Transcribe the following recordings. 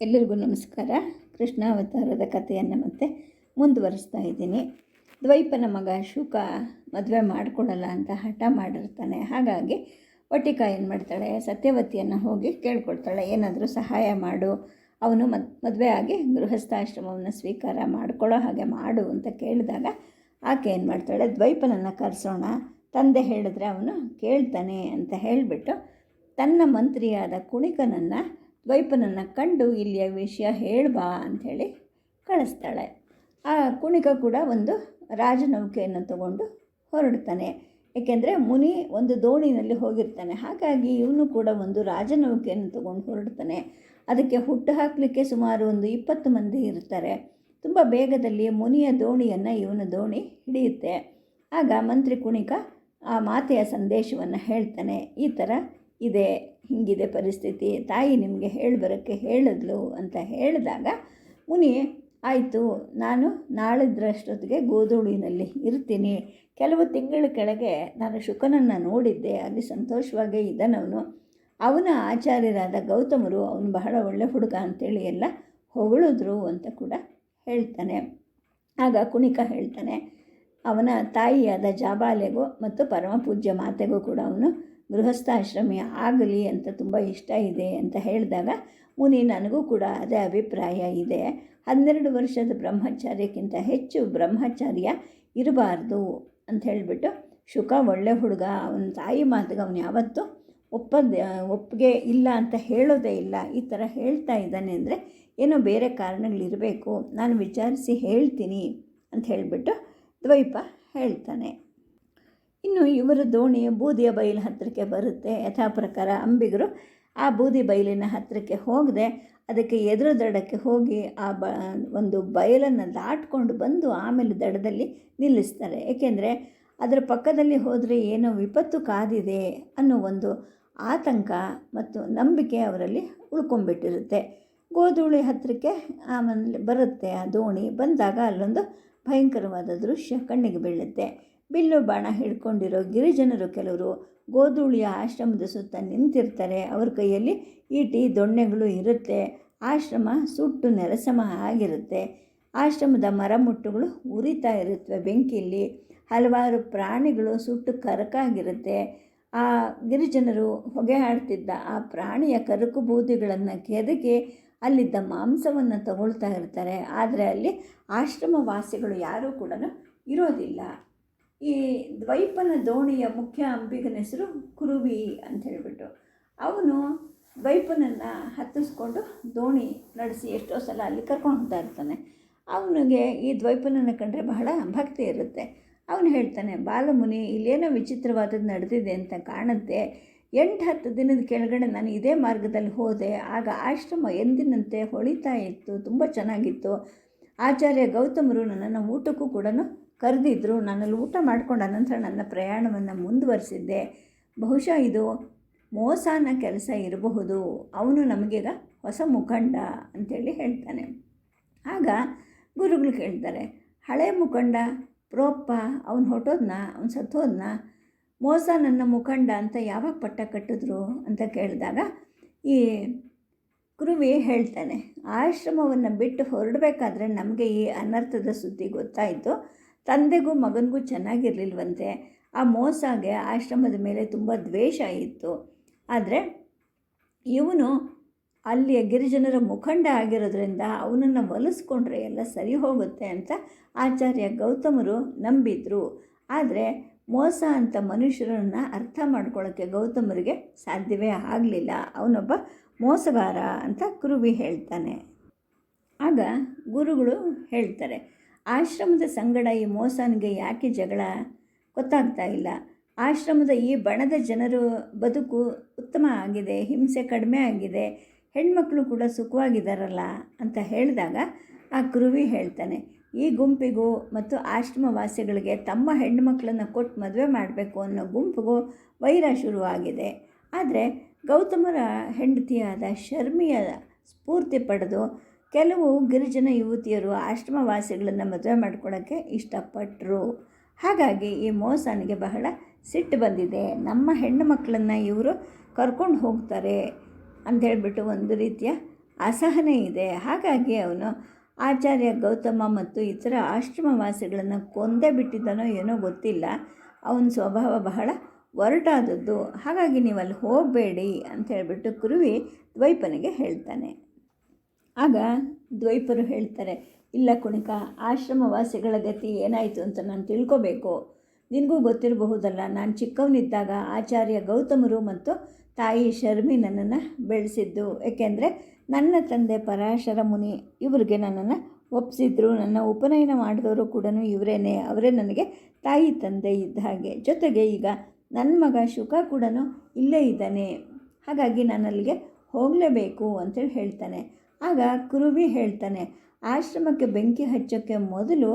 ಎಲ್ಲರಿಗೂ ನಮಸ್ಕಾರ. ಕೃಷ್ಣಾವತಾರದ ಕಥೆಯನ್ನು ಮತ್ತೆ ಮುಂದುವರಿಸ್ತಾ ಇದ್ದೀನಿ. ದ್ವೈಪನ ಮಗ ಶುಕ ಮದುವೆ ಮಾಡಿಕೊಡಲ್ಲ ಅಂತ ಹಠ ಮಾಡಿರ್ತಾನೆ. ಹಾಗಾಗಿ ಒಟ್ಟಿಕ ಏನು ಮಾಡ್ತಾಳೆ? ಸತ್ಯವತಿಯನ್ನು ಹೋಗಿ ಕೇಳ್ಕೊಳ್ತಾಳೆ. ಏನಾದರೂ ಸಹಾಯ ಮಾಡು. ಅವನು ಮದ್, ಮದುವೆ ಆಗಿ ಗೃಹಸ್ಥಾಶ್ರಮವನ್ನು ಸ್ವೀಕಾರ ಮಾಡ್ಕೊಳ್ಳೋ ಹಾಗೆ ಮಾಡು ಅಂತ ಕೇಳಿದಾಗ ಆಕೆ ಏನು ಮಾಡ್ತಾಳೆ? ದ್ವೈಪನನ್ನು ಕರೆಸೋಣ. ತಂದೆ ಹೇಳಿದ್ರೆ ಅವನು ಕೇಳ್ತಾನೆ ಅಂತ ಹೇಳಿಬಿಟ್ಟು ತನ್ನ ಮಂತ್ರಿಯಾದ ಕುಣಿಕನನ್ನು ದ್ವೈಪನನ್ನು ಕಂಡು ಇಲ್ಲಿಯ ವಿಷಯ ಹೇಳ್ಬಾ ಅಂಥೇಳಿ ಕಳಿಸ್ತಾಳೆ. ಆ ಕುಣಿಕ ಕೂಡ ಒಂದು ರಾಜನೌಕೆಯನ್ನು ತಗೊಂಡು ಹೊರಡ್ತಾನೆ ಏಕೆಂದರೆ ಮುನಿ ಒಂದು ದೋಣಿನಲ್ಲಿ ಹೋಗಿರ್ತಾನೆ. ಹಾಗಾಗಿ ಇವನು ಕೂಡ ಒಂದು ರಾಜನೌಕೆಯನ್ನು ತಗೊಂಡು ಹೊರಡ್ತಾನೆ ಅದಕ್ಕೆ ಹುಟ್ಟು ಹಾಕಲಿಕ್ಕೆ ಸುಮಾರು ಒಂದು ಇಪ್ಪತ್ತು ಮಂದಿ ಇರ್ತಾರೆ ತುಂಬ ಬೇಗದಲ್ಲಿ ಮುನಿಯ ದೋಣಿಯನ್ನು ಇವನ ದೋಣಿ ಹಿಡಿಯುತ್ತೆ. ಆಗ ಮಂತ್ರಿ ಕುಣಿಕ ಆ ಮಾತೆಯ ಸಂದೇಶವನ್ನು ಹೇಳ್ತಾನೆ. ಈ ಥರ ಇದೆ, ಹೀಗಿದೆ ಪರಿಸ್ಥಿತಿ, ತಾಯಿ ನಿಮಗೆ ಹೇಳಿ ಬರೋಕ್ಕೆ ಹೇಳಿದ್ಲು ಅಂತ ಹೇಳಿದಾಗ ಮುನಿ, ಆಯಿತು, ನಾನು ನಾಳಿದ್ರಷ್ಟೊತ್ತಿಗೆ ಗೋಧೂಳಿನಲ್ಲಿ ಇರ್ತೀನಿ. ಕೆಲವು ತಿಂಗಳ ಕೆಳಗೆ ನಾನು ಶುಕನನ್ನು ನೋಡಿದ್ದೆ, ಅಲ್ಲಿ ಸಂತೋಷವಾಗೇ ಇದ್ದನವನು. ಅವನ ಆಚಾರ್ಯರಾದ ಗೌತಮರು ಅವನು ಬಹಳ ಒಳ್ಳೆ ಹುಡುಗ ಅಂತೇಳಿ ಎಲ್ಲ ಹೊಗಳಿದ್ರು ಅಂತ ಕೂಡ ಹೇಳ್ತಾನೆ. ಆಗ ಕುಣಿಕ ಹೇಳ್ತಾನೆ, ಅವನ ತಾಯಿಯಾದ ಜಾಬಾಲೆಗೂ ಮತ್ತು ಪರಮಪೂಜ್ಯ ಮಾತೆಗೂ ಕೂಡ ಅವನು ಗೃಹಸ್ಥಾಶ್ರಮಿ ಆಗಲಿ ಅಂತ ತುಂಬ ಇಷ್ಟ ಇದೆ ಅಂತ ಹೇಳಿದಾಗ ಮುನಿ ನನಗೂ ಕೂಡ ಅದೇ ಅಭಿಪ್ರಾಯ ಇದೆ. ಹನ್ನೆರಡು ವರ್ಷದ ಬ್ರಹ್ಮಚಾರ್ಯಕ್ಕಿಂತ ಹೆಚ್ಚು ಬ್ರಹ್ಮಚಾರ್ಯ ಇರಬಾರ್ದು ಅಂತ ಹೇಳಿಬಿಟ್ಟು ಶುಕ ಒಳ್ಳೆ ಹುಡುಗ, ಅವನ ತಾಯಿ ಮಾತಿಗೆ ಅವನು ಯಾವತ್ತೂ ಒಪ್ಪದ, ಒಪ್ಪಿಗೆ ಇಲ್ಲ ಅಂತ ಹೇಳೋದೇ ಇಲ್ಲ. ಈ ಥರ ಹೇಳ್ತಾ ಇದ್ದಾನೆ ಅಂದರೆ ಏನೋ ಬೇರೆ ಕಾರಣಗಳಿರಬೇಕು ನಾನು ವಿಚಾರಿಸಿ ಹೇಳ್ತೀನಿ ಅಂತ ಹೇಳಿಬಿಟ್ಟು ದ್ವೈಪ ಹೇಳ್ತಾನೆ. ಇನ್ನು ಇವರ ದೋಣಿ ಬೂದಿಯ ಬಯಲು ಹತ್ತಿರಕ್ಕೆ ಬರುತ್ತೆ. ಯಥಾ ಪ್ರಕಾರ ಅಂಬಿಗರು ಆ ಬೂದಿ ಬಯಲಿನ ಹತ್ತಿರಕ್ಕೆ ಹೋಗದೆ ಅದಕ್ಕೆ ಎದುರು ದಡಕ್ಕೆ ಹೋಗಿ ಆ ಬ, ಒಂದು ಬಯಲನ್ನು ದಾಟ್ಕೊಂಡು ಬಂದು ಆಮೇಲೆ ದಡದಲ್ಲಿ ನಿಲ್ಲಿಸ್ತಾರೆ. ಏಕೆಂದರೆ ಅದರ ಪಕ್ಕದಲ್ಲಿ ಹೋದರೆ ಏನೋ ವಿಪತ್ತು ಕಾದಿದೆ ಅನ್ನೋ ಒಂದು ಆತಂಕ ಮತ್ತು ನಂಬಿಕೆ ಅವರಲ್ಲಿ ಉಳ್ಕೊಂಬಿಟ್ಟಿರುತ್ತೆ. ಗೋಧೂಳಿ ಹತ್ತಿರಕ್ಕೆ ಆಮೇಲೆ ಬರುತ್ತೆ ಆ ದೋಣಿ. ಬಂದಾಗ ಅಲ್ಲೊಂದು ಭಯಂಕರವಾದ ದೃಶ್ಯ ಕಣ್ಣಿಗೆ ಬೀಳುತ್ತೆ. ಬಿಲ್ಲು ಬಾಣ ಹಿಡ್ಕೊಂಡಿರೋ ಗಿರಿಜನರು ಕೆಲವರು ಗೋಧೂಳಿಯ ಆಶ್ರಮದ ಸುತ್ತ ನಿಂತಿರ್ತಾರೆ. ಅವ್ರ ಕೈಯಲ್ಲಿ ಈಟಿ, ದೊಣ್ಣೆಗಳು ಇರುತ್ತೆ. ಆಶ್ರಮ ಸುಟ್ಟು ನೆಲಸಮ ಆಗಿರುತ್ತೆ. ಆಶ್ರಮದ ಮರಮುಟ್ಟುಗಳು ಉರಿತಾ ಇರುತ್ತವೆ ಬೆಂಕಿಯಲ್ಲಿ. ಹಲವಾರು ಪ್ರಾಣಿಗಳು ಸುಟ್ಟು ಕರಕಾಗಿರುತ್ತೆ. ಆ ಗಿರಿಜನರು ಹೊಗೆ ಹಾಡ್ತಿದ್ದ ಆ ಪ್ರಾಣಿಯ ಕರಕು ಬೂದಿಗಳನ್ನು ಕೆದಕಿ ಅಲ್ಲಿದ್ದ ಮಾಂಸವನ್ನು ತಗೊಳ್ತಾ ಇರ್ತಾರೆ. ಆದರೆ ಅಲ್ಲಿ ಆಶ್ರಮ ವಾಸಿಗಳು ಯಾರೂ ಕೂಡ ಇರೋದಿಲ್ಲ. ಈ ದ್ವೈಪನ ದೋಣಿಯ ಮುಖ್ಯ ಅಂಬಿಗನ ಹೆಸರು ಕುರುವಿ ಅಂತ ಹೇಳಿಬಿಟ್ಟು. ಅವನು ದ್ವೈಪನನ್ನು ಹತ್ತಿಸ್ಕೊಂಡು ದೋಣಿ ನಡೆಸಿ ಎಷ್ಟೋ ಸಲ ಅಲ್ಲಿ ಕರ್ಕೊಂಡು ಹೋಗ್ತಾ ಇರ್ತಾನೆ. ಅವನಿಗೆ ಈ ದ್ವೈಪನನ್ನು ಕಂಡ್ರೆ ಬಹಳ ಭಕ್ತಿ ಇರುತ್ತೆ. ಅವನು ಹೇಳ್ತಾನೆ, ಬಾಲಮುನಿ, ಇಲ್ಲೇನೋ ವಿಚಿತ್ರವಾದದ್ದು ನಡೆದಿದೆ ಅಂತ ಕಾಣುತ್ತೆ. ಎಂಟು ಹತ್ತು ದಿನದ ಕೆಳಗಡೆ ನಾನು ಇದೇ ಮಾರ್ಗದಲ್ಲಿ ಹೋದೆ. ಆಗ ಆಶ್ರಮ ಎಂದಿನಂತೆ ಹೊಳಿತಾ ಇತ್ತು. ತುಂಬ ಚೆನ್ನಾಗಿತ್ತು. ಆಚಾರ್ಯ ಗೌತಮರು ನನ್ನನ್ನು ಊಟಕ್ಕೂ ಕೂಡ ಕರೆದಿದ್ರು ನಾನಲ್ಲಿ ಊಟ ಮಾಡಿಕೊಂಡ ನಂತರ ನನ್ನ ಪ್ರಯಾಣವನ್ನು ಮುಂದುವರಿಸಿದ್ದೆ. ಬಹುಶಃ ಇದು ಮೋಸನ ಕೆಲಸ ಇರಬಹುದು. ಅವನು ನಮಗೀಗ ಹೊಸ ಮುಖಂಡ ಅಂಥೇಳಿ ಹೇಳ್ತಾನೆ. ಆಗ ಗುರುಗಳು ಕೇಳ್ತಾರೆ, ಹಳೆ ಮುಖಂಡ, ಪ್ರೋಪ್ಪ, ಅವನು ಹೊಟ್ಟೋದ್ನ, ಅವ್ನು ಸತ್ತೋದ್ನ? ಮೋಸ ನನ್ನ ಮುಖಂಡ ಅಂತ ಯಾವಾಗ ಪಟ್ಟ ಕಟ್ಟಿದ್ರು? ಅಂತ ಕೇಳಿದಾಗ ಈ ಕುರುವಿ ಹೇಳ್ತಾನೆ, ಆಶ್ರಮವನ್ನು ಬಿಟ್ಟು ಹೊರಡಬೇಕಾದ್ರೆ ನಮಗೆ ಈ ಅನರ್ಥದ ಸುದ್ದಿ ಗೊತ್ತಾಯಿತು. ತಂದೆಗೂ ಮಗನಿಗೂ ಚೆನ್ನಾಗಿರಲಿಲ್ವಂತೆ ಆ ಮೋಸಾಗೆ ಆಶ್ರಮದ ಮೇಲೆ ತುಂಬ ದ್ವೇಷ ಇತ್ತು. ಆದರೆ ಇವನು ಅಲ್ಲಿಯ ಗಿರಿಜನರ ಮುಖಂಡ ಆಗಿರೋದ್ರಿಂದ ಅವನನ್ನು ಒಲಿಸ್ಕೊಂಡ್ರೆ ಎಲ್ಲ ಸರಿ ಹೋಗುತ್ತೆ ಅಂತ ಆಚಾರ್ಯ ಗೌತಮರು ನಂಬಿದ್ರು. ಆದರೆ ಮೋಸ ಅಂತ ಮನುಷ್ಯರನ್ನು ಅರ್ಥ ಮಾಡ್ಕೊಳ್ಳೋಕ್ಕೆ ಗೌತಮರಿಗೆ ಸಾಧ್ಯವೇ ಆಗಲಿಲ್ಲ. ಅವನೊಬ್ಬ ಮೋಸಗಾರ ಅಂತ ಕುರುಬಿ ಹೇಳ್ತಾನೆ. ಆಗ ಗುರುಗಳು ಹೇಳ್ತಾರೆ ಆಶ್ರಮದ ಸಂಗಡ ಈ ಮೋಸನಿಗೆ ಯಾಕೆ ಜಗಳ? ಗೊತ್ತಾಗ್ತಾ ಇಲ್ಲ. ಆಶ್ರಮದ ಈ ಬಣದ ಜನರು ಬದುಕು ಉತ್ತಮ ಆಗಿದೆ, ಹಿಂಸೆ ಕಡಿಮೆ ಆಗಿದೆ, ಹೆಣ್ಮಕ್ಳು ಕೂಡ ಸುಖವಾಗಿದ್ದಾರಲ್ಲ ಅಂತ ಹೇಳಿದಾಗ ಆ ಕುರುವಿ ಹೇಳ್ತಾನೆ, ಈ ಗುಂಪಿಗೂ ಮತ್ತು ಆಶ್ರಮವಾಸಿಗಳಿಗೆ ತಮ್ಮ ಹೆಣ್ಣುಮಕ್ಕಳನ್ನು ಕೊಟ್ಟು ಮದುವೆ ಮಾಡಬೇಕು ಅನ್ನೋ ಗುಂಪಿಗೂ ವೈರ ಶುರುವಾಗಿದೆ. ಆದರೆ ಗೌತಮರ ಹೆಂಡತಿಯಾದ ಶರ್ಮಿಯ ಸ್ಫೂರ್ತಿ ಪಡೆದು ಕೆಲವು ಗಿರಿಜನ ಯುವತಿಯರು ಆಶ್ರಮವಾಸಿಗಳನ್ನು ಮದುವೆ ಮಾಡ್ಕೊಳ್ಳೋಕ್ಕೆ ಇಷ್ಟಪಟ್ಟರು ಹಾಗಾಗಿ ಈ ಮೋಸನಿಗೆ ಬಹಳ ಸಿಟ್ಟು ಬಂದಿದೆ. ನಮ್ಮ ಹೆಣ್ಣು ಮಕ್ಕಳನ್ನು ಇವರು ಕರ್ಕೊಂಡು ಹೋಗ್ತಾರೆ ಅಂಥೇಳ್ಬಿಟ್ಟು ಒಂದು ರೀತಿಯ ಅಸಹನೆ ಇದೆ. ಹಾಗಾಗಿ ಅವನು ಆಚಾರ್ಯ ಗೌತಮ ಮತ್ತು ಇತರ ಆಶ್ರಮವಾಸಿಗಳನ್ನು ಕೊಂದೇ ಬಿಟ್ಟಿದ್ದಾನೋ ಏನೋ ಗೊತ್ತಿಲ್ಲ. ಅವನ ಸ್ವಭಾವ ಬಹಳ ಒರಟಾದದ್ದು. ಹಾಗಾಗಿ ನೀವು ಅಲ್ಲಿ ಹೋಗಬೇಡಿ ಅಂತ ಹೇಳಿಬಿಟ್ಟು ಕುರುವಿ ದ್ವೈಪನಿಗೆ ಹೇಳ್ತಾನೆ. ಆಗ ದ್ವೈಪರು ಹೇಳ್ತಾರೆ, ಇಲ್ಲ ಕುಣಿಕ, ಆಶ್ರಮವಾಸಿಗಳ ಗತಿ ಏನಾಯಿತು ಅಂತ ನಾನು ತಿಳ್ಕೋಬೇಕು. ನಿನಗೂ ಗೊತ್ತಿರಬಹುದಲ್ಲ, ನಾನು ಚಿಕ್ಕವನಿದ್ದಾಗ ಆಚಾರ್ಯ ಗೌತಮರು ಮತ್ತು ತಾಯಿ ಶರ್ಮಿ ನನ್ನನ್ನು ಬೆಳೆಸಿದ್ದು. ಏಕೆಂದರೆ ನನ್ನ ತಂದೆ ಪರಾಶರ ಮುನಿ, ಇವರಿಗೆ ನನ್ನನ್ನು ಒಪ್ಪಿಸಿದ್ರು ನನ್ನ ಉಪನಯನ ಮಾಡಿದವರು ಕೂಡ ಇವರೇನೆ, ಅವರೇ ನನಗೆ ತಾಯಿ ತಂದೆ ಇದ್ದ ಹಾಗೆ. ಜೊತೆಗೆ ಈಗ ನನ್ನ ಮಗ ಶುಕ ಕೂಡ ಇಲ್ಲೇ ಇದ್ದಾನೆ. ಹಾಗಾಗಿ ನಾನು ಅಲ್ಲಿಗೆ ಹೋಗಲೇಬೇಕು ಅಂತೇಳಿ ಹೇಳ್ತಾನೆ. ಆಗ ಕುರುವಿ ಹೇಳ್ತಾನೆ, ಆಶ್ರಮಕ್ಕೆ ಬೆಂಕಿ ಹಚ್ಚೋಕ್ಕೆ ಮೊದಲು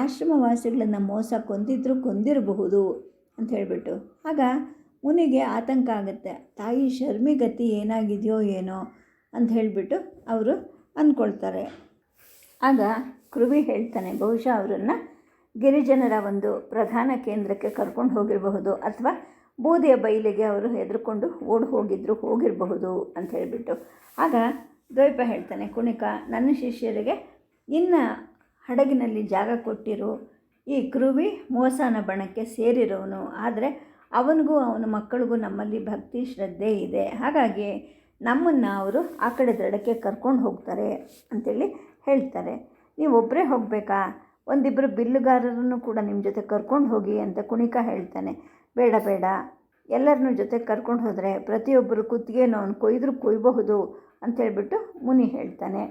ಆಶ್ರಮವಾಸಿಗಳನ್ನು ಮೋಸ ಕೊಂದಿದ್ರು ಕೊಂದಿರಬಹುದು, ಅಂತ ಹೇಳಿಬಿಟ್ಟು. ಆಗ ಮುನಿಗೆ ಆತಂಕ ಆಗುತ್ತೆ, ತಾಯಿ ಶರ್ಮಿಗತಿ ಏನಾಗಿದೆಯೋ ಏನೋ, ಅಂತ ಹೇಳಿಬಿಟ್ಟು ಅವರು ಅಂದ್ಕೊಳ್ತಾರೆ. ಆಗ ಕೃವಿ ಹೇಳ್ತಾನೆ, ಬಹುಶಃ ಅವರನ್ನು ಗಿರಿಜನರ ಒಂದು ಪ್ರಧಾನ ಕೇಂದ್ರಕ್ಕೆ ಕರ್ಕೊಂಡು ಹೋಗಿರಬಹುದು ಅಥವಾ ಬೂದಿಯ ಬೈಲಿಗೆ ಅವರು ಹೆದರ್ಕೊಂಡು ಓಡಿ ಹೋಗಿದ್ರು ಹೋಗಿರಬಹುದು, ಅಂತ ಹೇಳಿಬಿಟ್ಟು. ಆಗ ದ್ವೈಪ ಹೇಳ್ತಾನೆ, ಕುಣಿಕ, ನನ್ನ ಶಿಷ್ಯರಿಗೆ, ಇನ್ನು ಹಡಗಿನಲ್ಲಿ ಜಾಗ ಕೊಟ್ಟಿರು, ಈ ಕೃವಿ ಮೋಸನ ಬಣಕ್ಕೆ ಸೇರಿರೋನು, ಆದರೆ ಅವನಿಗೂ ಅವನ ಮಕ್ಕಳಿಗೂ ನಮ್ಮಲ್ಲಿ ಭಕ್ತಿ, ಶ್ರದ್ಧೆ ಇದೆ. ಹಾಗಾಗಿ ನಮ್ಮನ್ನು ಅವರು ಆ ಕಡೆ ದಡಕ್ಕೆ ಕರ್ಕೊಂಡು ಹೋಗ್ತಾರೆ ಅಂತೇಳಿ ಹೇಳ್ತಾರೆ. ನೀವು ಒಬ್ಬರೇ ಹೋಗಬೇಕಾ? ಒಂದಿಬ್ಬರು ಬಿಲ್ಲುಗಾರರನ್ನು ಕೂಡ ನಿಮ್ಮ ಜೊತೆ ಕರ್ಕೊಂಡು ಹೋಗಿ ಅಂತ ಕುಣಿಕ ಹೇಳ್ತಾನೆ. ಬೇಡ ಬೇಡ. ಎಲ್ಲರನ್ನೂ ಜೊತೆ ಕರ್ಕೊಂಡು ಹೋದರೆ ಪ್ರತಿಯೊಬ್ಬರು ಕುತ್ತಿಗೆ ಅವನು ಕೊಯ್ದರೂ ಕೊಯ್ಬಹುದು ಅಂತ ಹೇಳ್ಬಿಟ್ಟು ಮುನಿ ಹೇಳ್ತಾನೆ.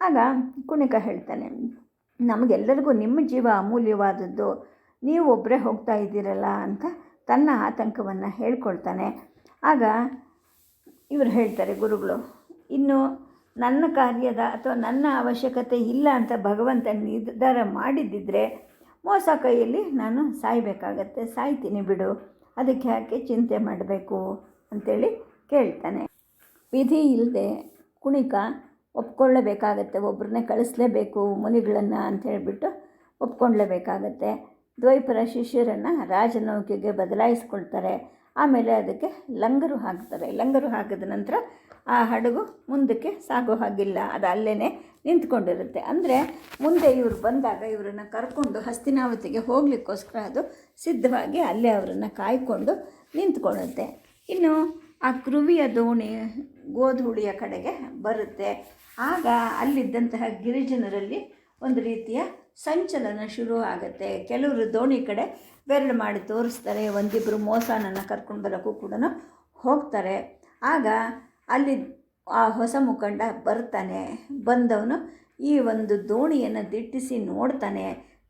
ಆಗ ಕುಣಿಕ ಹೇಳ್ತಾನೆ, ನಮಗೆಲ್ಲರಿಗೂ ನಿಮ್ಮ ಜೀವ ಅಮೂಲ್ಯವಾದದ್ದು. ನೀವು ಒಬ್ಬರೇ ಹೋಗ್ತಾ ಇದ್ದೀರಲ್ಲ ಅಂತ ತನ್ನ ಆತಂಕವನ್ನು ಹೇಳ್ಕೊಳ್ತಾನೆ. ಆಗ ಇವರು ಹೇಳ್ತಾರೆ, ಗುರುಗಳು, ಇನ್ನು ನನ್ನ ಕಾರ್ಯದ ಅಥವಾ ನನ್ನ ಅವಶ್ಯಕತೆ ಇಲ್ಲ ಅಂತ ಭಗವಂತ ನಿರ್ಧಾರ ಮಾಡಿದ್ದಿದ್ರೆ ಮೋಸ ಕೈಯಲ್ಲಿ ನಾನು ಸಾಯಬೇಕಾಗತ್ತೆ. ಸಾಯ್ತೀನಿ ಬಿಡು. ಅದಕ್ಕೆ ಯಾಕೆ ಚಿಂತೆ ಮಾಡಬೇಕು ಅಂಥೇಳಿ ಕೇಳ್ತಾನೆ. ವಿಧಿ ಇಲ್ಲದೆ ಕುಣಿಕ ಒಪ್ಕೊಳ್ಳೇಬೇಕಾಗತ್ತೆ ಒಬ್ಬರನ್ನೇ ಕಳಿಸ್ಲೇಬೇಕು ಮುನಿಗಳನ್ನು ಅಂತ ಹೇಳಿಬಿಟ್ಟು ಒಪ್ಕೊಳ್ಳೇಬೇಕಾಗತ್ತೆ. ದ್ವೈಪರ ಶಿಷ್ಯರನ್ನು ರಾಜನೌಕೆಗೆ ಬದಲಾಯಿಸ್ಕೊಳ್ತಾರೆ. ಆಮೇಲೆ ಅದಕ್ಕೆ ಲಂಗರು ಹಾಕ್ತಾರೆ. ಲಂಗರು ಹಾಕಿದ ನಂತರ ಆ ಹಡಗು ಮುಂದಕ್ಕೆ ಸಾಗೋ ಹಾಗಿಲ್ಲ. ಅದು ಅಲ್ಲೇ ನಿಂತ್ಕೊಂಡಿರುತ್ತೆ. ಅಂದರೆ ಮುಂದೆ ಇವರು ಬಂದಾಗ ಇವರನ್ನು ಕರ್ಕೊಂಡು ಹಸ್ತಿನಾವತಿಗೆ ಹೋಗಲಿಕ್ಕೋಸ್ಕರ ಅದು ಸಿದ್ಧವಾಗಿ ಅಲ್ಲೇ ಅವರನ್ನು ಕಾಯ್ಕೊಂಡು ನಿಂತ್ಕೊಳ್ಳುತ್ತೆ. ಇನ್ನು ಆ ಕೃವಿಯ ದೋಣಿ ಗೋಧೂಳಿಯ ಕಡೆಗೆ ಬರುತ್ತೆ. ಆಗ ಅಲ್ಲಿದ್ದಂತಹ ಗಿರಿಜನರಲ್ಲಿ ಒಂದು ರೀತಿಯ ಸಂಚಲನ ಶುರು ಆಗುತ್ತೆ ಕೆಲವರು ದೋಣಿ ಕಡೆ ಬೆರಳು ಮಾಡಿ ತೋರಿಸ್ತಾರೆ ಒಂದಿಬ್ಬರು ಮೋಸ ನನ್ನ ಕರ್ಕೊಂಡು ಬರೋಕ್ಕೂ ಕೂಡ ಹೋಗ್ತಾರೆ. ಆಗ ಅಲ್ಲಿ ಆ ಹೊಸ ಮುಖಂಡ ಬರ್ತಾನೆ, ಬಂದವನು ಈ ಒಂದು ದೋಣಿಯನ್ನು ದಿಟ್ಟಿಸಿ ನೋಡ್ತಾನೆ.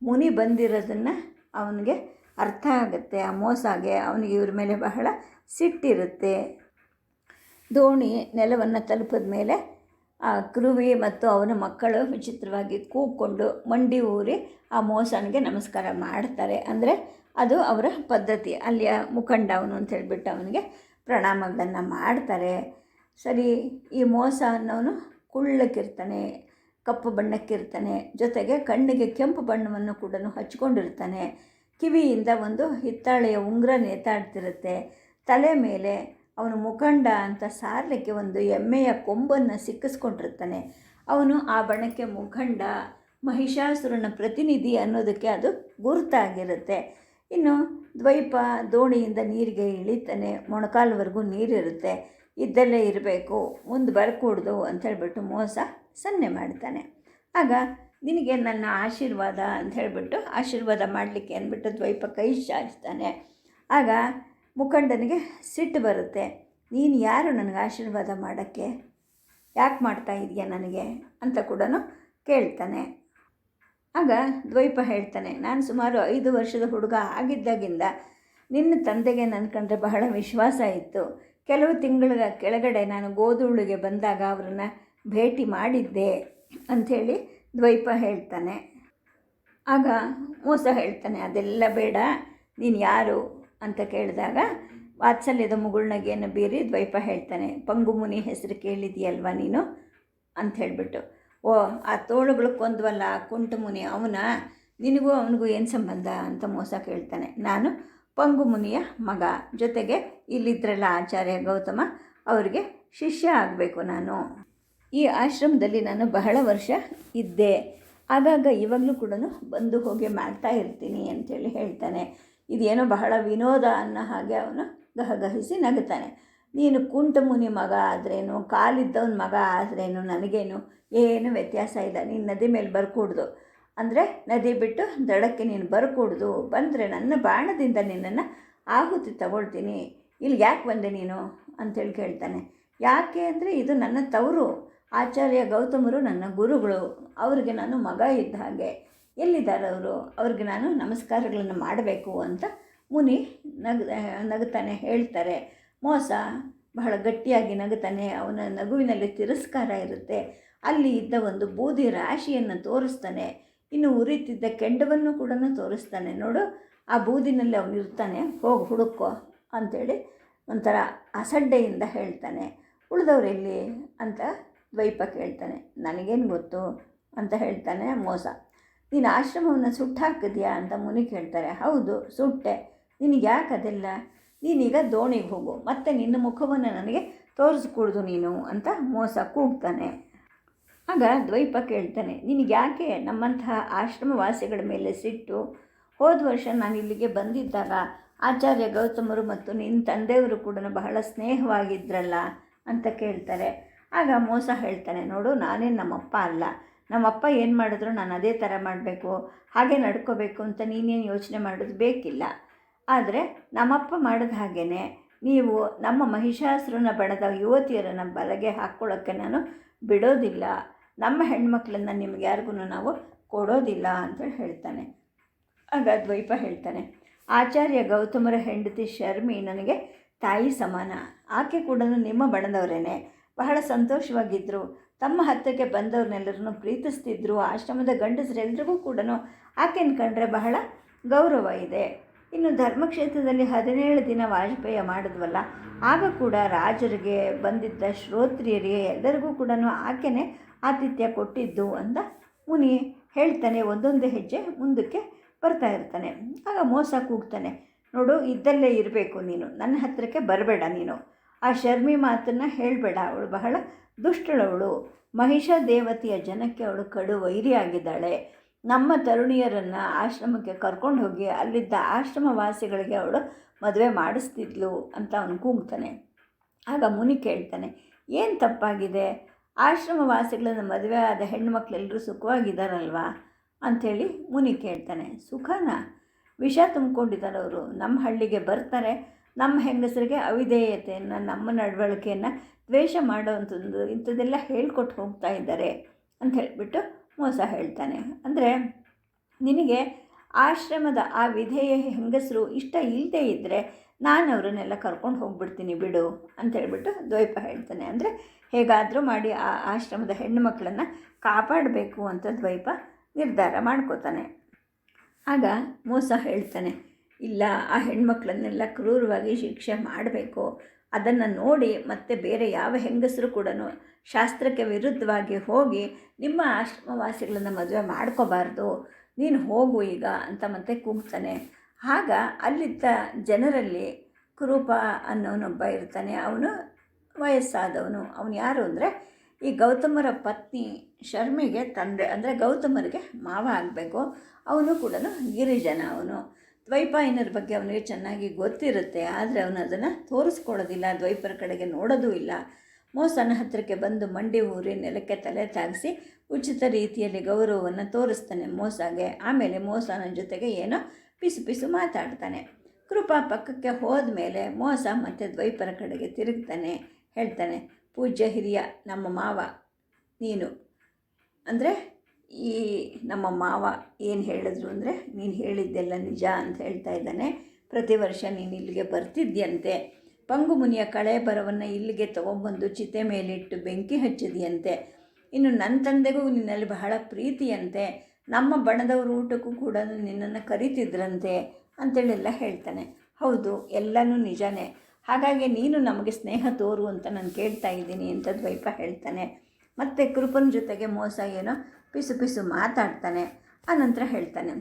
ಮುನಿ ಬಂದಿರೋದನ್ನು ಅವನಿಗೆ ಅರ್ಥ ಆಗುತ್ತೆ, ಆ ಮೋಸಾಗೆ ಅವನಿಗೆ ಇವ್ರ ಮೇಲೆ ಬಹಳ ಸಿಟ್ಟಿರುತ್ತೆ. ದೋಣಿ ನೆಲವನ್ನು ತಲುಪಿದ ಮೇಲೆ ಆ ಕೃವಿ ಮತ್ತು ಅವನ ಮಕ್ಕಳು ವಿಚಿತ್ರವಾಗಿ ಕೂಕೊಂಡು ಮಂಡಿ ಊರಿ ಆ ಮೋಸನಿಗೆ ನಮಸ್ಕಾರ ಮಾಡ್ತಾರೆ. ಅಂದರೆ ಅದು ಅವರ ಪದ್ಧತಿ. ಅಲ್ಲಿಯ ಮುಖಂಡ ಅವನು ಅಂತ ಹೇಳಿಬಿಟ್ಟು ಅವನಿಗೆ ಪ್ರಣಾಮಗಳನ್ನು ಮಾಡ್ತಾರೆ. ಸರಿ, ಈ ಮೋಸ ಅನ್ನೋನು ಕುಳ್ಳಕ್ಕಿರ್ತಾನೆ, ಕಪ್ಪು ಬಣ್ಣಕ್ಕಿರ್ತಾನೆ, ಜೊತೆಗೆ ಕಣ್ಣಿಗೆ ಕೆಂಪು ಬಣ್ಣವನ್ನು ಕೂಡ ಹಚ್ಕೊಂಡಿರ್ತಾನೆ. ಕಿವಿಯಿಂದ ಒಂದು ಹಿತ್ತಾಳೆಯ ಉಂಗುರ ನೇತಾಡ್ತಿರುತ್ತೆ. ತಲೆ ಮೇಲೆ ಅವನು ಮುಖಂಡ ಅಂತ ಸಾರಲಿಕ್ಕೆ ಒಂದು ಎಮ್ಮೆಯ ಕೊಂಬನ್ನು ಸಿಕ್ಕಿಸ್ಕೊಂಡಿರ್ತಾನೆ. ಅವನು ಆ ಬಣಕ್ಕೆ ಮುಖಂಡ, ಮಹಿಷಾಸುರನ ಪ್ರತಿನಿಧಿ ಅನ್ನೋದಕ್ಕೆ ಅದು ಗುರುತಾಗಿರುತ್ತೆ. ಇನ್ನು ದ್ವೈಪ ದೋಣಿಯಿಂದ ನೀರಿಗೆ ಇಳಿತಾನೆ ಮೊಣಕಾಲ್ವರೆಗೂ ನೀರಿರುತ್ತೆ. ಇದ್ದಲ್ಲೇ ಇರಬೇಕು. ಮುಂದೆ ಬರಕೂಡ್ದು ಅಂತ ಹೇಳ್ಬಿಟ್ಟು ಮೋಸ ಸನ್ನೆ ಮಾಡ್ತಾನೆ. ಆಗ ನಿನಗೆ ನನ್ನ ಆಶೀರ್ವಾದ ಅಂತ ಹೇಳಿಬಿಟ್ಟು ಆಶೀರ್ವಾದ ಮಾಡಲಿಕ್ಕೆ ಅಂದ್ಬಿಟ್ಟು ದ್ವೈಪ ಕೈ ಚಾಚ್ತಾನೆ. ಆಗ ಮುಖಂಡನಿಗೆ ಸಿಟ್ಟು ಬರುತ್ತೆ. ನೀನು ಯಾರು ನನಗೆ ಆಶೀರ್ವಾದ ಮಾಡೋಕ್ಕೆ? ಯಾಕೆ ಮಾಡ್ತಾ ಇದೆಯಾ ನನಗೆ? ಅಂತ ಕೂಡ ಕೇಳ್ತಾನೆ. ಆಗ ದ್ವೈಪ ಹೇಳ್ತಾನೆ, ನಾನು ಸುಮಾರು ಐದು ವರ್ಷದ ಹುಡುಗ ಆಗಿದ್ದಾಗಿಂದ ನಿನ್ನ ತಂದೆಗೆ ನನ್ನ ಕಂಡ್ರೆ ಬಹಳ ವಿಶ್ವಾಸ ಇತ್ತು. ಕೆಲವು ತಿಂಗಳ ಕೆಳಗಡೆ ನಾನು ಗೋಧೂಳಿಗೆ ಬಂದಾಗ ಅವರನ್ನು ಭೇಟಿ ಮಾಡಿದ್ದೆ ಅಂಥೇಳಿ ದ್ವೈಪ ಹೇಳ್ತಾನೆ. ಆಗ ಮೋಸ ಹೇಳ್ತಾನೆ, ಅದೆಲ್ಲ ಬೇಡ, ನೀನು ಯಾರು? ಅಂತ ಕೇಳಿದಾಗ ವಾತ್ಸಲ್ಯದ ಮುಗುಳ್ನಗೆಯನ್ನು ಬೀರಿ ದ್ವೈಪ ಹೇಳ್ತಾನೆ, ಪಂಗುಮುನಿ ಹೆಸರು ಕೇಳಿದೆಯಲ್ವ ನೀನು? ಅಂತ ಹೇಳಿಬಿಟ್ಟು ಓ, ಆ ತೋಳುಗಳು ಕೊಂದ್ವಲ್ಲ, ಕುಂಟು ಮುನಿ, ಅವನ? ನಿನಗೂ ಅವನಿಗೂ ಏನು ಸಂಬಂಧ ಅಂತ ಮೋಸ ಕೇಳ್ತಾನೆ. ನಾನು ಪಂಗು ಮುನಿಯ ಮಗ. ಜೊತೆಗೆ ಇಲ್ಲಿದ್ರಲ್ಲ ಆಚಾರ್ಯ ಗೌತಮ, ಅವರಿಗೆ ಶಿಷ್ಯ ಆಗಬೇಕು ನಾನು. ಈ ಆಶ್ರಮದಲ್ಲಿ ನಾನು ಬಹಳ ವರ್ಷ ಇದ್ದೆ. ಆಗಾಗ ಇವಾಗಲೂ ಕೂಡ ಬಂದು ಹೋಗಿ ಮಾಡ್ತಾ ಇರ್ತೀನಿ ಅಂತೇಳಿ ಹೇಳ್ತಾನೆ. ಇದೇನೋ ಬಹಳ ವಿನೋದ ಅನ್ನೋ ಹಾಗೆ ಅವನು ಗಹಗಹಿಸಿ ನಗುತ್ತಾನೆ ನೀನು ಕುಂಟ ಮುನಿ ಮಗ ಆದ್ರೇನು? ಕಾಲಿದ್ದವನ ಮಗ ಆದ್ರೇನು? ನನಗೇನು ಏನು ವ್ಯತ್ಯಾಸ ಇಲ್ಲ. ನೀನು ನದಿ ಮೇಲೆ ಬರ್ಕೂಡ್ದು. ಅಂದರೆ ನದಿ ಬಿಟ್ಟು ದಡಕ್ಕೆ ನೀನು ಬರ್ಕೂಡ್ದು. ಬಂದರೆ ನನ್ನ ಬಾಣದಿಂದ ನಿನ್ನನ್ನು ಆಹುತಿ ತಗೊಳ್ತೀನಿ. ಇಲ್ಲಿ ಯಾಕೆ ಬಂದೆ ನೀನು? ಅಂತೇಳಿ ಕೇಳ್ತಾನೆ. ಯಾಕೆ ಅಂದರೆ ಇದು ನನ್ನ ತವರು. ಆಚಾರ್ಯ ಗೌತಮರು ನನ್ನ ಗುರುಗಳು. ಅವ್ರಿಗೆ ನಾನು ಮಗ ಇದ್ದ ಹಾಗೆ. ಎಲ್ಲಿದ್ದಾರೆ ಅವರು? ಅವ್ರಿಗೆ ನಾನು ನಮಸ್ಕಾರಗಳನ್ನು ಮಾಡಬೇಕು ಅಂತ ಮುನಿ ನಗ ನಗುತ್ತಾನೆ ಹೇಳ್ತಾರೆ. ಮೋಸ, ಬಹಳ ಗಟ್ಟಿಯಾಗಿ ನಗುತ್ತಾನೆ ಅವನ ನಗುವಿನಲ್ಲಿ ತಿರಸ್ಕಾರ ಇರುತ್ತೆ. ಅಲ್ಲಿ ಇದ್ದ ಒಂದು ಬೂದಿ ರಾಶಿಯನ್ನು ತೋರಿಸ್ತಾನೆ. ಇನ್ನು ಉರಿತಿದ್ದ ಕೆಂಡವನ್ನು ಕೂಡ ತೋರಿಸ್ತಾನೆ. ನೋಡು, ಆ ಬೂದಿನಲ್ಲಿ ಅವನು ಇರ್ತಾನೆ. ಹೋಗಿ, ಹುಡುಕೋ ಅಂಥೇಳಿ ಒಂಥರ ಅಸಡ್ಡೆಯಿಂದ ಹೇಳ್ತಾನೆ. ಉಳಿದವ್ರು ಎಲ್ಲಿ ಅಂತ ದ್ವೈಪ ಕೇಳ್ತಾನೆ. ನನಗೇನು ಗೊತ್ತು ಅಂತ ಹೇಳ್ತಾನೆ ಮೋಸ. ನೀನು ಆಶ್ರಮವನ್ನು ಸುಟ್ಟು ಹಾಕಿದ್ಯಾ ಅಂತ ಮುನಿ ಕೇಳ್ತಾರೆ. ಹೌದು, ಸುಟ್ಟೆ. ನಿನಗೆ ಯಾಕೆ ಅದೆಲ್ಲ? ನೀನೀಗ ದೋಣಿಗೆ ಹೋಗು. ಮತ್ತೆ ನಿನ್ನ ಮುಖವನ್ನು ನನಗೆ ತೋರಿಸ್ಕೊಡ್ದು ನೀನು ಅಂತ ಮೋಸ ಕೂಗ್ತಾನೆ. ಆಗ ದ್ವೈಪ ಕೇಳ್ತಾನೆ, ನಿನಗೆ ಯಾಕೆ ನಮ್ಮಂತಹ ಆಶ್ರಮವಾಸಿಗಳ ಮೇಲೆ ಸಿಟ್ಟು? ಹೋದ ವರ್ಷ ನಾನು ಇಲ್ಲಿಗೆ ಬಂದಿದ್ದಾಗ ಆಚಾರ್ಯ ಗೌತಮರು ಮತ್ತು ನಿನ್ನ ತಂದೆಯವರು ಕೂಡ ಬಹಳ ಸ್ನೇಹವಾಗಿದ್ರಲ್ಲ ಅಂತ ಕೇಳ್ತಾರೆ. ಆಗ ಮೋಸ ಹೇಳ್ತಾನೆ, ನೋಡು, ನಾನೇ ನಮ್ಮಪ್ಪ ಅಲ್ಲ. ನಮ್ಮಪ್ಪ ಏನು ಮಾಡಿದ್ರು ನಾನು ಅದೇ ಥರ ಮಾಡಬೇಕು, ಹಾಗೆ ನಡ್ಕೋಬೇಕು ಅಂತ ನೀನೇನು ಯೋಚನೆ ಮಾಡೋದು ಬೇಕಿಲ್ಲ. ಆದರೆ ನಮ್ಮಪ್ಪ ಮಾಡಿದ ಹಾಗೇ ನೀವು ನಮ್ಮ ಮಹಿಷಾಸುರನ ಬಣದ ಯುವತಿಯರನ್ನು ಬಲಗೆ ಹಾಕ್ಕೊಳ್ಳೋಕ್ಕೆ ನಾನು ಬಿಡೋದಿಲ್ಲ. ನಮ್ಮ ಹೆಣ್ಮಕ್ಳನ್ನು ನಿಮ್ಗೆ ಯಾರಿಗೂ ನಾವು ಕೊಡೋದಿಲ್ಲ ಅಂತೇಳಿ ಹೇಳ್ತಾನೆ. ಆಗ ದ್ವೈಪ ಹೇಳ್ತಾನೆ, ಆಚಾರ್ಯ ಗೌತಮರ ಹೆಂಡತಿ ಶರ್ಮಿ ನನಗೆ ತಾಯಿ ಸಮಾನ. ಆಕೆ ಕೂಡ ನಿಮ್ಮ ಬಣದವರೇನೆ. ಬಹಳ ಸಂತೋಷವಾಗಿದ್ದರು ತಮ್ಮ ಹತ್ತಕ್ಕೆ ಬಂದವ್ರನ್ನೆಲ್ಲರನ್ನು ಪ್ರೀತಿಸ್ತಿದ್ರು. ಆಶ್ರಮದ ಗಂಡಸರೆಲ್ಲರಿಗೂ ಕೂಡ ಆಕೆನ ಕಂಡ್ರೆ ಬಹಳ ಗೌರವ ಇದೆ. ಇನ್ನು ಧರ್ಮಕ್ಷೇತ್ರದಲ್ಲಿ ಹದಿನೇಳು ದಿನ ವಾಜಪೇಯಿ ಮಾಡಿದ್ವಲ್ಲ, ಆಗ ಕೂಡ ರಾಜರಿಗೆ ಬಂದಿದ್ದ ಶ್ರೋತ್ರಿಯರಿಗೆ ಎಲ್ಲರಿಗೂ ಕೂಡ ಆಕೆನೇ ಆತಿಥ್ಯ ಕೊಟ್ಟಿದ್ದು ಅಂತ ಮುನಿ ಹೇಳ್ತಾನೆ, ಒಂದೊಂದು ಹೆಜ್ಜೆ ಮುಂದಕ್ಕೆ ಬರ್ತಾ ಇರ್ತಾನೆ. ಆಗ ಮೋಸ ಕೂಗ್ತಾನೆ, ನೋಡು, ಇದ್ದಲ್ಲೇ ಇರಬೇಕು ನೀನು, ನನ್ನ ಹತ್ತಿರಕ್ಕೆ ಬರಬೇಡ ನೀನು. ಆ ಶರ್ಮಿ ಮಾತನ್ನು ಹೇಳಬೇಡ, ಅವಳು ಬಹಳ ದುಷ್ಟಳವಳು. ಮಹಿಷ ದೇವತೆಯ ಜನಕ್ಕೆ ಅವಳು ಕಡು ವೈರಿಯಾಗಿದ್ದಾಳೆ. ನಮ್ಮ ತರುಣಿಯರನ್ನು ಆಶ್ರಮಕ್ಕೆ ಕರ್ಕೊಂಡು ಹೋಗಿ, ಅಲ್ಲಿದ್ದ ಆಶ್ರಮವಾಸಿಗಳಿಗೆ ಅವಳು ಮದುವೆ ಮಾಡಿಸ್ತಿದ್ಲು ಅಂತ ಅವನು ಕೂಗ್ತಾನೆ. ಆಗ ಮುನಿ ಕೇಳ್ತಾನೆ, ಏನು ತಪ್ಪಾಗಿದೆ? ಆಶ್ರಮವಾಸಿಗಳನ್ನ ಮದುವೆ ಆದ ಹೆಣ್ಮಕ್ಳೆಲ್ಲರೂ ಸುಖವಾಗಿದ್ದಾರಲ್ವಾ? ಅಂಥೇಳಿ ಮುನಿ ಕೇಳ್ತಾನೆ. ಸುಖನ? ವಿಷ ಅವರು. ನಮ್ಮ ಹಳ್ಳಿಗೆ ಬರ್ತಾರೆ. ನಮ್ಮ ಹೆಂಗಸರಿಗೆ ಅವಿಧೇಯತೆಯನ್ನು, ನಮ್ಮ ನಡವಳಿಕೆಯನ್ನು ದ್ವೇಷ ಮಾಡೋವಂಥದ್ದು, ಇಂಥದ್ದೆಲ್ಲ ಹೇಳ್ಕೊಟ್ಟು ಹೋಗ್ತಾ ಇದ್ದಾರೆ ಅಂತ ಹೇಳಿಬಿಟ್ಟು ಮೋಸ ಹೇಳ್ತಾನೆ. ಅಂದರೆ ನಿನಗೆ ಆಶ್ರಮದ ಆ ವಿಧೇಯ ಹೆಂಗಸರು ಇಷ್ಟ ಇಲ್ಲದೆ ಇದ್ದರೆ ನಾನು ಅವರನ್ನೆಲ್ಲ ಕರ್ಕೊಂಡು ಹೋಗ್ಬಿಡ್ತೀನಿ ಬಿಡು ಅಂತ ಹೇಳ್ಬಿಟ್ಟು ದ್ವೈಪ ಹೇಳ್ತಾನೆ. ಅಂದರೆ ಹೇಗಾದರೂ ಮಾಡಿ ಆ ಆಶ್ರಮದ ಹೆಣ್ಣು ಮಕ್ಕಳನ್ನು ಕಾಪಾಡಬೇಕು ಅಂತ ದ್ವೈಪ ನಿರ್ಧಾರ ಮಾಡ್ಕೋತಾನೆ. ಆಗ ಮೋಸ ಹೇಳ್ತಾನೆ, ಇಲ್ಲ, ಆ ಹೆಣ್ಮಕ್ಳನ್ನೆಲ್ಲ ಕ್ರೂರವಾಗಿ ಶಿಕ್ಷೆ ಮಾಡಬೇಕು. ಅದನ್ನು ನೋಡಿ ಮತ್ತೆ ಬೇರೆ ಯಾವ ಹೆಂಗಸರು ಕೂಡ ಶಾಸ್ತ್ರಕ್ಕೆ ವಿರುದ್ಧವಾಗಿ ಹೋಗಿ ನಿಮ್ಮ ಆಶ್ರಮವಾಸಿಗಳನ್ನು ಮದುವೆ ಮಾಡ್ಕೋಬಾರ್ದು, ನೀನು ಹೋಗು ಈಗ ಅಂತ ಮತ್ತೆ ಕೂಗ್ತಾನೆ. ಆಗ ಅಲ್ಲಿದ್ದ ಜನರಲ್ಲಿ ಕುರೂಪ ಅನ್ನೋನೊಬ್ಬ ಇರ್ತಾನೆ. ಅವನು ವಯಸ್ಸಾದವನು. ಅವನು ಯಾರು ಅಂದರೆ, ಈ ಗೌತಮರ ಪತ್ನಿ ಶರ್ಮಿಗೆ ತಂದೆ. ಅಂದರೆ ಗೌತಮರಿಗೆ ಮಾವ ಆಗಬೇಕು. ಅವನು ಕೂಡ ಗಿರಿಜನ ಅವನು. ದ್ವೈಪಾಯನರ ಬಗ್ಗೆ ಅವನಿಗೆ ಚೆನ್ನಾಗಿ ಗೊತ್ತಿರುತ್ತೆ. ಆದರೆ ಅವನು ಅದನ್ನು ತೋರಿಸ್ಕೊಳ್ಳೋದಿಲ್ಲ, ದ್ವೈಪರ ಕಡೆಗೆ ನೋಡೋದೂ ಇಲ್ಲ. ಮೋಸನ ಹತ್ತಿರಕ್ಕೆ ಬಂದು ಮಂಡಿ ಊರಿ ನೆಲಕ್ಕೆ ತಲೆ ತಾಗಿಸಿ ಉಚಿತ ರೀತಿಯಲ್ಲಿ ಗೌರವವನ್ನು ತೋರಿಸ್ತಾನೆ ಮೋಸಗೆ. ಆಮೇಲೆ ಮೋಸನ ಜೊತೆಗೆ ಏನೋ ಪಿಸು ಪಿಸು ಮಾತಾಡ್ತಾನೆ. ಕೃಪಾ ಪಕ್ಕಕ್ಕೆ ಹೋದ ಮೇಲೆ ಮೋಸ ಮತ್ತು ದ್ವೈಪರ ಕಡೆಗೆ ತಿರುಗ್ತಾನೆ. ಹೇಳ್ತಾನೆ, ಪೂಜ್ಯ ಹಿರಿಯ, ನಮ್ಮ ಮಾವ ನೀನು. ಅಂದರೆ ಈ ನಮ್ಮ ಮಾವ ಏನು ಹೇಳಿದ್ರು ಅಂದರೆ, ನೀನು ಹೇಳಿದ್ದೆಲ್ಲ ನಿಜ ಅಂತ ಹೇಳ್ತಾ ಇದ್ದಾನೆ. ಪ್ರತಿ ವರ್ಷ ನೀನು ಇಲ್ಲಿಗೆ ಬರ್ತಿದ್ಯಂತೆ. ಪಂಗು ಮುನಿಯ ಕಳೆ ಬರವನ್ನು ಇಲ್ಲಿಗೆ ತೊಗೊಂಬಂದು ಚಿತೆ ಮೇಲಿಟ್ಟು ಬೆಂಕಿ ಹಚ್ಚಿದೆಯಂತೆ. ಇನ್ನು ನನ್ನ ತಂದೆಗೂ ನಿನ್ನಲ್ಲಿ ಬಹಳ ಪ್ರೀತಿಯಂತೆ. ನಮ್ಮ ಬಣದವ್ರ ಊಟಕ್ಕೂ ಕೂಡ ನಿನ್ನನ್ನು ಕರಿತಿದ್ರಂತೆ ಅಂತೇಳೆಲ್ಲ ಹೇಳ್ತಾನೆ. ಹೌದು, ಎಲ್ಲನೂ ನಿಜನೇ. ಹಾಗಾಗಿ ನೀನು ನಮಗೆ ಸ್ನೇಹ ತೋರು ಅಂತ ನಾನು ಕೇಳ್ತಾ ಇದ್ದೀನಿ ಅಂತ ದ್ವೈಪ ಹೇಳ್ತಾನೆ. ಮತ್ತು ಕೃಪನ ಜೊತೆಗೆ ಮೋಸ ಏನೋ ಪಿಸು ಪಿಸು ಮಾತಾಡ್ತಾನೆ. ಆನಂತರ ಹೇಳ್ತಾನೆ,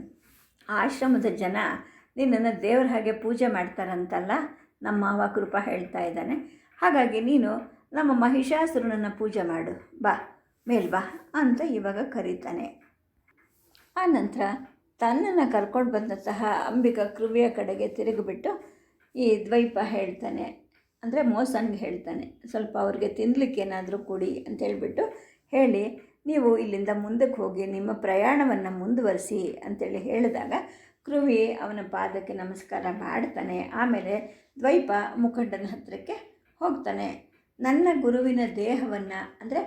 ಆಶ್ರಮದ ಜನ ನಿನ್ನನ್ನು ದೇವ್ರ ಹಾಗೆ ಪೂಜೆ ಮಾಡ್ತಾರಂತಲ್ಲ? ನಮ್ಮ ಮಾವ ಕೃಪ ಹೇಳ್ತಾ ಇದ್ದಾನೆ. ಹಾಗಾಗಿ ನೀನು ನಮ್ಮ ಮಹಿಷಾಸುರನನ್ನು ಪೂಜೆ ಮಾಡು. ಬಾ, ಮೇಲ್ ಬಾ, ಅಂತ ಇವಾಗ ಕರೀತಾನೆ. ಆನಂತರ ನಂತರ ತನ್ನನ್ನು ಕರ್ಕೊಂಡು ಬಂದಂತಹ ಅಂಬಿಕಾ ಕೃವಿಯ ಕಡೆಗೆ ತಿರುಗಿಬಿಟ್ಟು ಈ ದ್ವೈಪ ಹೇಳ್ತಾನೆ. ಅಂದರೆ ಮೋಸನ್ಗೆ ಹೇಳ್ತಾನೆ. ಸ್ವಲ್ಪ ಅವ್ರಿಗೆ ತಿನ್ನಲಿಕ್ಕೆ ಏನಾದರೂ ಕೊಡಿ ಅಂತ ಹೇಳಿಬಿಟ್ಟು ಹೇಳಿ, ನೀವು ಇಲ್ಲಿಂದ ಮುಂದಕ್ಕೆ ಹೋಗಿ ನಿಮ್ಮ ಪ್ರಯಾಣವನ್ನು ಮುಂದುವರಿಸಿ ಅಂತೇಳಿ ಹೇಳಿದಾಗ ಕೃವಿ ಅವನ ಪಾದಕ್ಕೆ ನಮಸ್ಕಾರ ಮಾಡ್ತಾನೆ. ಆಮೇಲೆ ದ್ವೈಪ ಮುಖಂಡನ ಹತ್ತಿರಕ್ಕೆ ಹೋಗ್ತಾನೆ. ನನ್ನ ಗುರುವಿನ ದೇಹವನ್ನು, ಅಂದರೆ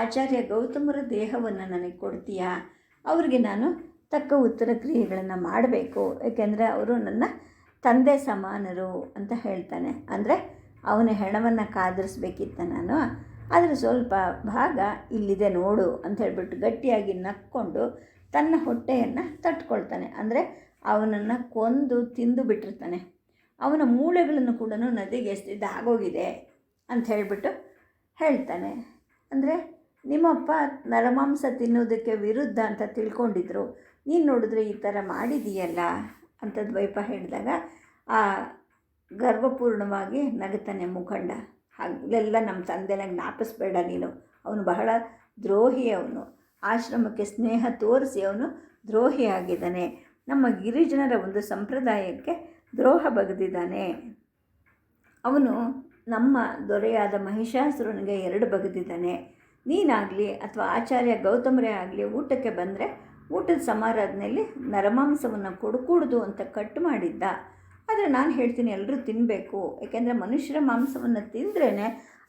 ಆಚಾರ್ಯ ಗೌತಮರ ದೇಹವನ್ನು ನನಗೆ ಕೊಡ್ತೀಯಾ? ಅವ್ರಿಗೆ ನಾನು ತಕ್ಕ ಉತ್ತರ ಕ್ರಿಯೆಗಳನ್ನು ಮಾಡಬೇಕು. ಏಕೆಂದರೆ ಅವರು ನನ್ನ ತಂದೆ ಸಮಾನರು ಅಂತ ಹೇಳ್ತಾನೆ. ಅಂದರೆ ಅವನ ಹೆಣವನ್ನು ಕಾದರಿಸ್ಬೇಕಿತ್ತ ನಾನು. ಆದರೆ ಸ್ವಲ್ಪ ಭಾಗ ಇಲ್ಲಿದೆ ನೋಡು ಅಂತ ಹೇಳ್ಬಿಟ್ಟು ಗಟ್ಟಿಯಾಗಿ ನಕ್ಕೊಂಡು ತನ್ನ ಹೊಟ್ಟೆಯನ್ನು ತಟ್ಕೊಳ್ತಾನೆ. ಅಂದರೆ ಅವನನ್ನು ಕೊಂದು ತಿಂದು ಬಿಟ್ಟಿರ್ತಾನೆ. ಅವನ ಮೂಳೆಗಳನ್ನು ಕೂಡ ನದಿಗೆ ಎಸ್ತಿದ್ದು ಆಗೋಗಿದೆ ಅಂತ ಹೇಳಿಬಿಟ್ಟು ಹೇಳ್ತಾನೆ. ಅಂದರೆ ನಿಮ್ಮಪ್ಪ ನರಮಾಂಸ ತಿನ್ನೋದಕ್ಕೆ ವಿರುದ್ಧ ಅಂತ ತಿಳ್ಕೊಂಡಿದ್ರು. ನೀನು ನೋಡಿದ್ರೆ ಈ ಥರ ಮಾಡಿದೀಯಲ್ಲ? ಅಂತ ದ್ವೈಪ ಹೇಳಿದಾಗ ಆ ಗರ್ವಪೂರ್ಣವಾಗಿ ನಗುತ್ತಾನೆ ಮುಖಂಡ. ಹಾಗೆಲ್ಲ ನಮ್ಮ ತಂದೆನ ಜ್ಞಾಪಿಸ್ಬೇಡ ನೀನು. ಅವನು ಬಹಳ ದ್ರೋಹಿ ಅವನು. ಆಶ್ರಮಕ್ಕೆ ಸ್ನೇಹ ತೋರಿಸಿ ಅವನು ದ್ರೋಹಿ ಆಗಿದ್ದಾನೆ. ನಮ್ಮ ಗಿರಿಜನರ ಒಂದು ಸಂಪ್ರದಾಯಕ್ಕೆ ದ್ರೋಹ ಬಗೆದಿದ್ದಾನೆ. ಅವನು ನಮ್ಮ ದೊರೆಯಾದ ಮಹಿಷಾಸುರನಿಗೆ ಎರಡು ಬಗೆದಿದ್ದಾನೆ. ನೀನಾಗಲಿ ಅಥವಾ ಆಚಾರ್ಯ ಗೌತಮರೇ ಆಗಲಿ ಊಟಕ್ಕೆ ಬಂದರೆ ಊಟದ ಸಮಾರಾಧನೆಯಲ್ಲಿ ನರಮಾಂಸವನ್ನು ಕೊಡಕೂಡ್ದು ಅಂತ ಕಟ್ ಮಾಡಿದ್ದ. ಆದರೆ ನಾನು ಹೇಳ್ತೀನಿ ಎಲ್ಲರೂ ತಿನ್ನಬೇಕು ಏಕೆಂದರೆ ಮನುಷ್ಯರ ಮಾಂಸವನ್ನು ತಿಂದ್ರೇ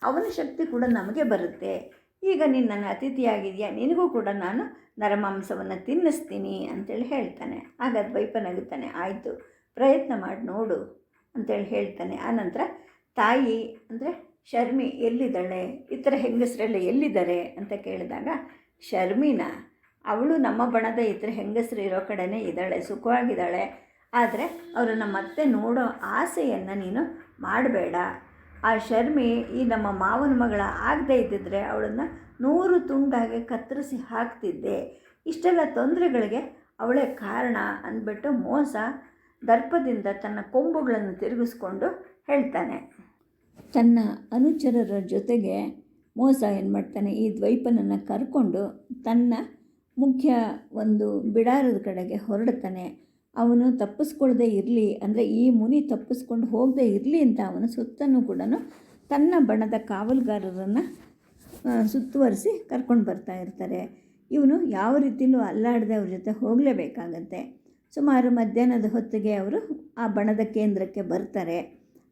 ಅವನ ಶಕ್ತಿ ಕೂಡ ನಮಗೆ ಬರುತ್ತೆ. ಈಗ ನೀನು ನನ್ನ ಅತಿಥಿಯಾಗಿದೆಯಾ, ನಿನಗೂ ಕೂಡ ನಾನು ನರಮಾಂಸವನ್ನು ತಿನ್ನಿಸ್ತೀನಿ ಅಂತೇಳಿ ಹೇಳ್ತಾನೆ. ಆಗ ಅದು ನಗುತ್ತಾನೆ. ಆಯಿತು, ಪ್ರಯತ್ನ ಮಾಡಿ ನೋಡು ಅಂತೇಳಿ ಹೇಳ್ತಾನೆ. ಆನಂತರ ತಾಯಿ ಅಂದರೆ ಶರ್ಮಿ ಎಲ್ಲಿದ್ದಾಳೆ ಇತರ ಹೆಂಗಸರೆಲ್ಲ ಎಲ್ಲಿದ್ದಾರೆ ಅಂತ ಕೇಳಿದಾಗ, ಶರ್ಮಿನ? ಅವಳು ನಮ್ಮ ಬಣದ ಇದ್ದರೆ ಹೆಂಗಸರು ಇರೋ ಕಡೆನೇ ಇದ್ದಾಳೆ, ಸುಖವಾಗಿದ್ದಾಳೆ. ಆದರೆ ಅವರನ್ನು ಮತ್ತೆ ನೋಡೋ ಆಸೆಯನ್ನು ನೀನು ಮಾಡಬೇಡ. ಆ ಶರ್ಮಿ ಈ ನಮ್ಮ ಮಾವನ ಮಗಳ ಆಗದೇ ಇದ್ದಿದ್ರೆ ಅವಳನ್ನು ನೂರು ತುಂಡಾಗೆ ಕತ್ತರಿಸಿ ಹಾಕ್ತಿದ್ದೆ. ಇಷ್ಟೆಲ್ಲ ತೊಂದರೆಗಳಿಗೆ ಅವಳೇ ಕಾರಣ ಅಂದ್ಬಿಟ್ಟು ಮೋಸ ದರ್ಪದಿಂದ ತನ್ನ ಕೊಂಬುಗಳನ್ನು ತಿರುಗಿಸ್ಕೊಂಡು ಹೇಳ್ತಾನೆ. ತನ್ನ ಅನುಚರರ ಜೊತೆಗೆ ಮೋಸ ಏನು ಮಾಡ್ತಾನೆ ಈ ದ್ವೈಪನನ್ನು ಕರ್ಕೊಂಡು ತನ್ನ ಮುಖ್ಯ ಒಂದು ಬಿಡಾರದ ಕಡೆಗೆ ಹೊರಡ್ತಾನೆ. ಅವನು ತಪ್ಪಿಸ್ಕೊಳ್ಳದೆ ಇರಲಿ, ಅಂದರೆ ಈ ಮುನಿ ತಪ್ಪಿಸ್ಕೊಂಡು ಹೋಗದೆ ಇರಲಿ ಅಂತ ಅವನು ಸುತ್ತನೂ ಕೂಡ ತನ್ನ ಬಣದ ಕಾವಲುಗಾರರನ್ನು ಸುತ್ತುವರಿಸಿ ಕರ್ಕೊಂಡು ಬರ್ತಾ ಇರ್ತಾರೆ. ಇವನು ಯಾವ ರೀತಿಯಲ್ಲೂ ಅಲ್ಲಾಡದೆ ಅವ್ರ ಜೊತೆ ಹೋಗಲೇಬೇಕಾಗತ್ತೆ. ಸುಮಾರು ಮಧ್ಯಾಹ್ನದ ಹೊತ್ತಿಗೆ ಅವರು ಆ ಬಣದ ಕೇಂದ್ರಕ್ಕೆ ಬರ್ತಾರೆ.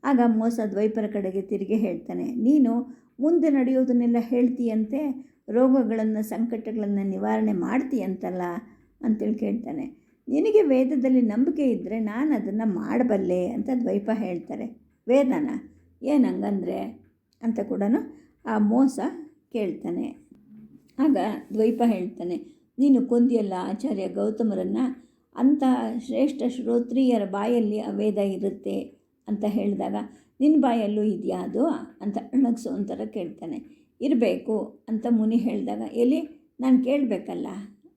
ಆಗ ಮೋಸ ದ್ವೈಪರ ಕಡೆಗೆ ತಿರುಗಿ ಹೇಳ್ತಾನೆ, ನೀನು ಮುಂದೆ ನಡೆಯೋದನ್ನೆಲ್ಲ ಹೇಳ್ತೀಯಂತೆ? ರೋಗಗಳನ್ನು, ಸಂಕಟಗಳನ್ನು ನಿವಾರಣೆ ಮಾಡ್ತೀಯಂತಲ್ಲ ಅಂತೇಳಿ ಕೇಳ್ತಾನೆ. ನಿನಗೆ ವೇದದಲ್ಲಿ ನಂಬಿಕೆ ಇದ್ದರೆ ನಾನು ಅದನ್ನು ಮಾಡಬಲ್ಲೆ ಅಂತ ದ್ವೈಪ ಹೇಳ್ತಾರೆ. ವೇದನ? ಏನು ಹಂಗಂದ್ರೆ? ಅಂತ ಕೂಡ ಆ ಮೋಸ ಕೇಳ್ತಾನೆ. ಆಗ ದ್ವೈಪ ಹೇಳ್ತಾನೆ, ನೀನು ಕೊಂದಿಯಲ್ಲ ಆಚಾರ್ಯ ಗೌತಮರನ್ನು, ಅಂಥ ಶ್ರೇಷ್ಠ ಶ್ರೋತ್ರಿಯರ ಬಾಯಲ್ಲಿ ಆ ವೇದ ಇರುತ್ತೆ ಅಂತ ಹೇಳಿದಾಗ ನಿನ್ನ ಬಾಯಲ್ಲೂ ಇದೆಯಾ ಅದು? ಅಂತ ಅಣಗಿಸೋ ಒಂಥರ ಕೇಳ್ತಾನೆ. ಇರಬೇಕು ಅಂತ ಮುನಿ ಹೇಳಿದಾಗ ಎಲ್ಲಿ ನಾನು ಕೇಳಬೇಕಲ್ಲ?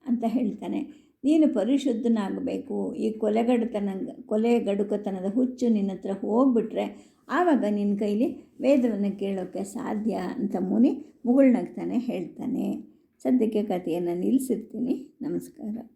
ಅಂತ ಹೇಳ್ತಾನೆ. ನೀನು ಪರಿಶುದ್ಧನಾಗಬೇಕು. ಈ ಕೊಲೆಗಡತನ ಕೊಲೆ ಗಡುಕತನದ ಹುಚ್ಚು ನಿನ್ನ ಹತ್ರ ಹೋಗ್ಬಿಟ್ರೆ ಆವಾಗ ನಿನ್ನ ಕೈಲಿ ವೇದವನ್ನು ಕೇಳೋಕ್ಕೆ ಸಾಧ್ಯ? ಅಂತ ಮುನಿ ಮುಗುಳ್ನಗ್ತಾನೆ ಹೇಳ್ತಾನೆ. ಸದ್ಯಕ್ಕೆ ಕಥೆಯನ್ನು ನಿಲ್ಲಿಸಿರ್ತೀನಿ ನಮಸ್ಕಾರ.